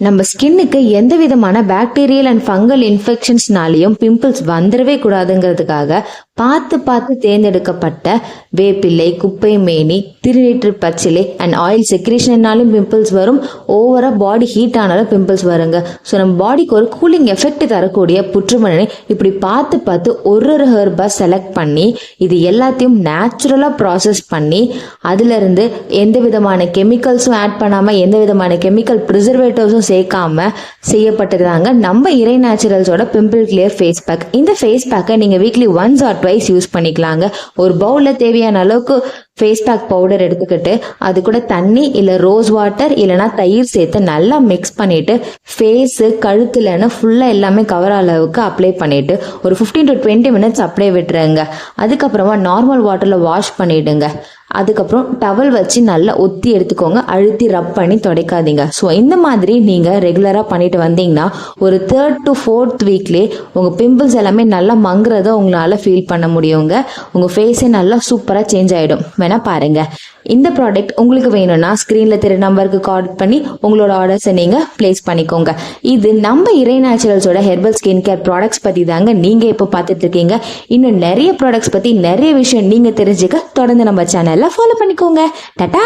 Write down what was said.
நம்ம ஸ்கின்னுக்கு எந்த விதமான பாக்டீரியல் அண்ட் ஃபங்கல் இன்ஃபெக்ஷன்ஸ்னாலையும் பிம்பிள்ஸ் வந்துடவே கூடாதுங்கிறதுக்காக பார்த்து பார்த்து தேர்ந்தெடுக்கப்பட்ட வேப்பிலை குப்பை மேனி திருநீற்று பச்சிலை அண்ட் ஆயில் செக்ரேஷன்னாலும் பிம்பிள்ஸ் வரும். ஓவராக பாடி ஹீட் ஆனாலும் பிம்பிள்ஸ் வருங்க. ஸோ நம்ம பாடிக்கு ஒரு கூலிங் எஃபெக்ட் தரக்கூடிய புற்றுமணி இப்படி பார்த்து பார்த்து ஒரு ஒரு ஹெர்பாக செலக்ட் பண்ணி இது எல்லாத்தையும் நேச்சுரலாக ப்ராசஸ் பண்ணி அதிலிருந்து எந்த விதமான கெமிக்கல்ஸும் ஆட் பண்ணாமல் எந்த விதமான கெமிக்கல் ப்ரிசர்வேட்டிவ்ஸும் சேர்க்காம செய்யப்பட்டதாங்க நம்ம இறை நேச்சுரல்ஸோட பிம்பிள் கிளியர் ஃபேஸ் பேக் இந்த ஃபேஸ் பேக்கை நீங்கள் weekly once or twice use பண்ணிக்கலாங்க. ஒரு பவுலில் தேவையான அளவுக்கு ஃபேஸ் பேக் பவுடர் எடுத்துக்கிட்டு அது கூட தண்ணி இல்லை ரோஸ் வாட்டர் இல்லைனா தயிர் சேர்த்து நல்லா மிக்ஸ் பண்ணிட்டு ஃபேஸு கழுத்துலன்னு ஃபுல்லாக எல்லாமே கவர் அளவுக்கு அப்ளை பண்ணிட்டு ஒரு fifteen to twenty minutes apply விட்டுருங்க. அதுக்கப்புறமா நார்மல் வாட்டரில் வாஷ் பண்ணிவிடுங்க அதுக்கப்புறம் டவல் வச்சு நல்லா ஒத்தி எடுத்துக்கோங்க. அழுத்தி ரப் பண்ணி துடைக்காதீங்க. ஸோ இந்த மாதிரி நீங்கள் ரெகுலராக பண்ணிட்டு வந்தீங்கன்னா ஒரு தேர்ட் டு ஃபோர்த் வீக்லேயே உங்கள் பிம்பிள்ஸ் எல்லாமே நல்லா மங்குறத உங்களால் ஃபீல் பண்ண முடியுங்க. உங்கள் ஃபேஸே நல்லா சூப்பராக சேஞ்ச் ஆகிடும் வேணால் பாருங்கள் இந்த ப்ராடக்ட் உங்களுக்கு வேணும்னா ஸ்க்ரீனில் தெரிய நம்பருக்கு கால் பண்ணி உங்களோட ஆர்டர்ஸை நீங்கள் ப்ளேஸ் பண்ணிக்கோங்க. இது நம்ம இறை நேச்சுரல்ஸோட ஹெர்பல் ஸ்கின் கேர் ப்ராடக்ட்ஸ் பற்றி தாங்க நீங்கள் இப்போ பார்த்துட்டு இருக்கீங்க. இன்னும் நிறைய ப்ராடக்ட்ஸ் பற்றி நிறைய விஷயம் நீங்கள் தெரிஞ்சுக்க தொடர்ந்து நம்ம சேனலில் ஃபாலோ பண்ணிக்கோங்க. டட்டா